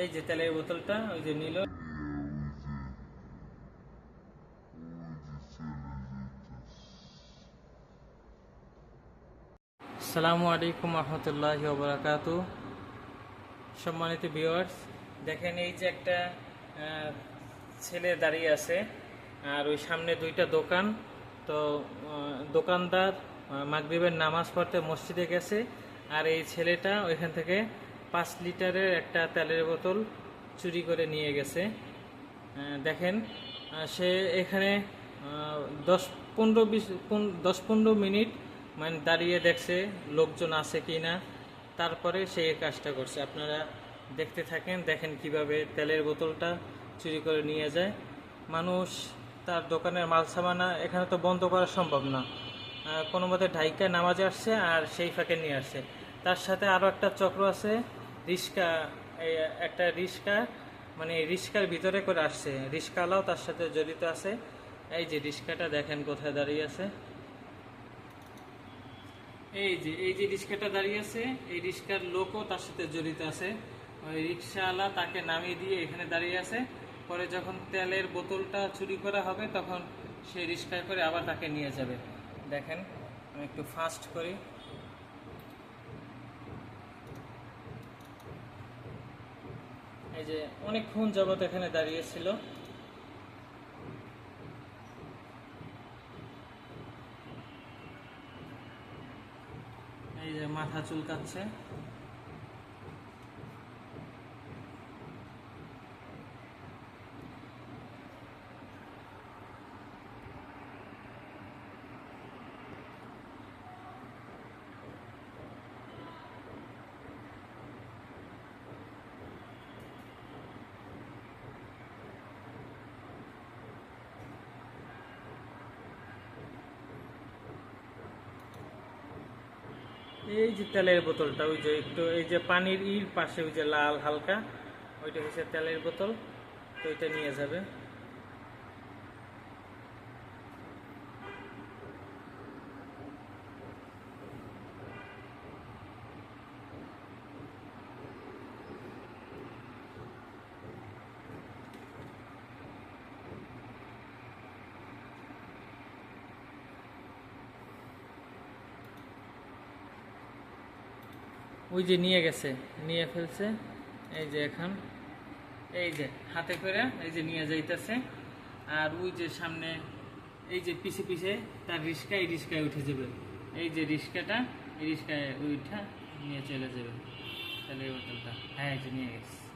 এই যে তেলের বোতলটা, ওই যে নিল। সালামু আলাইকুম রহমতুল্লাহ বরাকাত সম্মানিত ভিউয়ার্স, দেখেন এই যে একটা ছেলে দাঁড়িয়ে আছে, আর ওই সামনে দুইটা দোকান। তো দোকানদার মাগরিবের নামাজ পড়তে মসজিদে গেছে, আর এই ছেলেটা ওইখান থেকে পাঁচ লিটারের একটা তেলের বোতল চুরি করে নিয়ে গেছে। দেখেন সে এখানে দশ পনেরো বিশ দশ পনেরো মিনিট মানে দাঁড়িয়ে দেখছে লোকজন আছে কি না। তারপরে সে কাজটা করছে। আপনারা দেখতে থাকেন, দেখেন কীভাবে তেলের বোতলটা চুরি করে নিয়ে যায়। মানুষ তার দোকানের মাল সামানা এখানে তো বন্ধ করা সম্ভব না। কোনো মতে ঢাইকা নামাজে আসছে আর সেই ফাঁকে নিয়ে আসছে। তার সাথে আরও একটা চক্র আছে। রিক্সা একটা রিক্সা মানে রিক্সার ভিতরে করে আসছে। রিক্সাওয়ালাও তার সাথে জড়িত আছে। এই যে রিক্সাটা দেখেন কোথায় দাঁড়িয়ে আছে। এই যে এই যে রিক্সাটা দাঁড়িয়ে আছে, এই রিক্সার লোকও তার সাথে জড়িত আছে। ওই রিক্সাওয়ালা তাকে নামিয়ে দিয়ে এখানে দাঁড়িয়ে আছে। পরে যখন তেলের বোতলটা চুরি করা হবে, তখন সে রিক্সায় করে আবার তাকে নিয়ে যাবে। দেখেন, আমি একটু ফাস্ট করি। এই যে অনেকক্ষণ যাবত এখানে দাঁড়িয়েছিল। এই যে মাথা চুলকাচ্ছে। এই যে তেলের বোতলটা, ওই যে একটু, এই যে পানির ইর পাশে ওই যে লাল হালকা, ওইটা হচ্ছে তেলের বোতল, তো ওইটা নিয়ে যাবে। ওই যে নিয়ে গেছে, নিয়ে ফেলছে, এই যে এখন, এই যে হাতে করে এই যে নিয়ে যাইতেছে, আর ওই যে সামনে এই যে পিছে পিছে তার রিস্কা, এই রিস্কায় উঠে যাবে। এই যে রিস্কাটা, এই রিস্কায় উঠা, নিয়ে চলে যাবে। তাহলে এই বোতলটা হ্যাঁ এই যে নিয়ে গেছে।